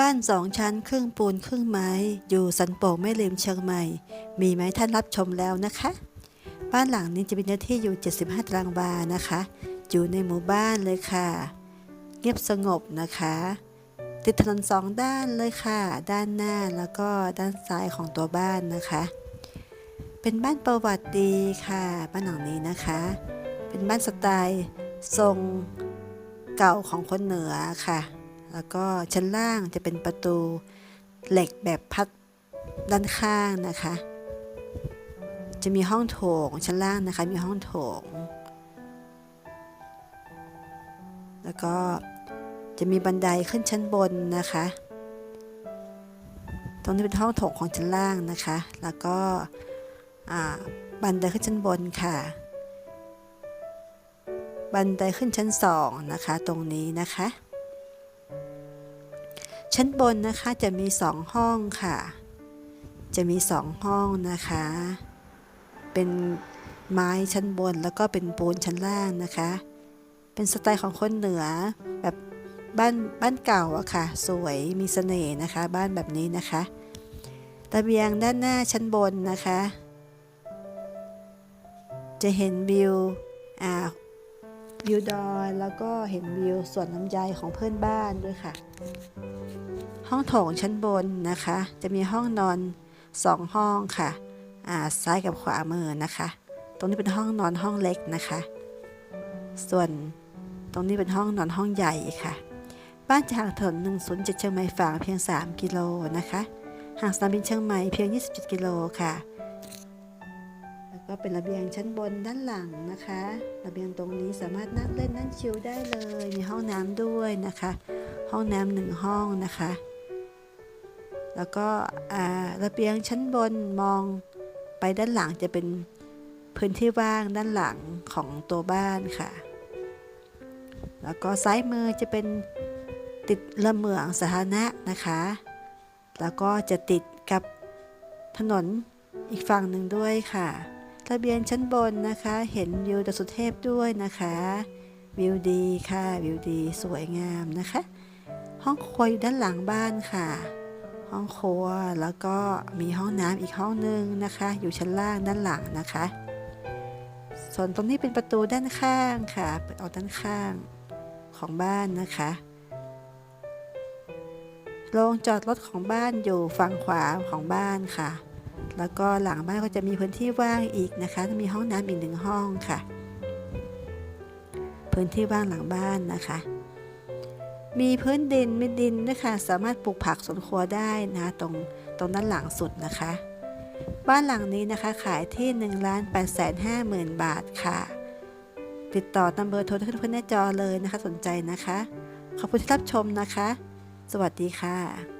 บ้านสองชั้นครึ่งปูนครึ่งไม้ อยู่สันโป่งแม่ริมเชียงใหม่ มีไหมท่านรับชมแล้วนะคะ บ้านหลังนี้จะมีเนื้อที่อยู่ 75 ตารางวานะคะ อยู่ในหมู่บ้านเลยค่ะ เงียบสงบนะคะ ติดถนนสองด้านเลยค่ะ ด้านหน้าแล้วก็ด้านซ้ายของตัวบ้านนะคะ เป็นบ้านประวัติดีค่ะ บ้านหลังนี้นะคะ เป็นบ้านสไตล์ทรงเก่าของคนเหนือค่ะ แล้วก็ชั้นล่างจะเป็นประตูเหล็กแบบพัดด้านข้างนะคะ จะมีห้องโถงชั้นล่างนะคะ มีห้องโถง แล้วก็จะมีบันไดขึ้นชั้นบนนะคะ ตรงนี้เป็นห้องโถงของชั้นล่างนะคะ แล้วก็บันไดขึ้นชั้นบนค่ะ บันไดขึ้นชั้นสองนะคะ ตรงนี้นะคะ ชั้นบนนะคะจะมีสองห้องค่ะ จะมีสองห้องนะคะ เป็นไม้ชั้นบนแล้วก็เป็นปูนชั้นล่างนะคะ เป็นสไตล์ของคนเหนือแบบบ้านบ้านเก่าอะค่ะ สวยมีเสน่ห์นะคะ บ้านแบบนี้นะคะระเบียงด้านหน้าชั้นบนนะคะ จะเห็นวิวอ่าวิวดอยแล้วก็เห็นวิวสวนลำไยของเพื่อนบ้านด้วยค่ะ ห้องโถงชั้นบนนะคะ จะมีห้องนอนสองห้องค่ะอ่าซ้ายกับขวามือนะคะ ตรงนี้เป็นห้องนอนห้องเล็กนะคะ ส่วนตรงนี้เป็นห้องนอนห้องใหญ่ค่ะ บ้านจะห่างถนน107 เชียงใหม่ฝางเพียง 3 กิโลนะคะห่างสนามบินเชียงใหม่เพียง 27 กิโลค่ะ แล้วก็เป็นระเบียงชั้นบนด้านหลังนะคะ ระเบียงตรงนี้สามารถนั่งเล่นนั่งชิลได้เลย มีห้องน้ำด้วยนะคะ ห้องน้ำหนึ่งห้องนะคะ แล้วก็ระเบียงชั้นบนมองไปด้านหลังจะเป็นพื้นที่ว่างด้านหลังของตัวบ้านค่ะ แล้วก็ซ้ายมือจะเป็นติดระเมืองสาธารณะนะคะ แล้วก็จะติดกับถนนอีกฝั่งหนึ่งด้วยค่ะ ระเบียงชั้นบนนะคะ เห็นวิวดสุเทพด้วยนะคะ วิวดีค่ะ วิวดีสวยงามนะคะ ห้องครัวอยู่ด้านหลังบ้านค่ะ ห้องครัว แล้วก็มีห้องน้ำอีกห้องหนึ่งนะคะ อยู่ชั้นล่างด้านหลังนะคะ ส่วนตรงนี้เป็นประตูด้านข้างค่ะ เปิดออกด้านข้างของบ้านนะคะโรงจอดรถของบ้านอยู่ฝั่งขวาของบ้านค่ะ แล้วก็หลังบ้านก็จะมีพื้นที่ว่างอีกนะคะ มีห้องน้ำอีกหนึ่งห้องค่ะ พื้นที่ว่างหลังบ้านนะคะ มีพื้นดินมีดินนะคะสามารถปลูกผักสวนครัวได้นะตรงตรงด้านหลังสุดนะคะ บ้านหลังนี้นะคะขายที่1นึ่งล้านแปดแสนห้าหมื่นบาทค่ะ ติดต่อตามเบอร์โทรที่ขึ้นหน้าจอเลยนะคะ สนใจนะคะ ขอบคุณที่รับชมนะคะ สวัสดีค่ะ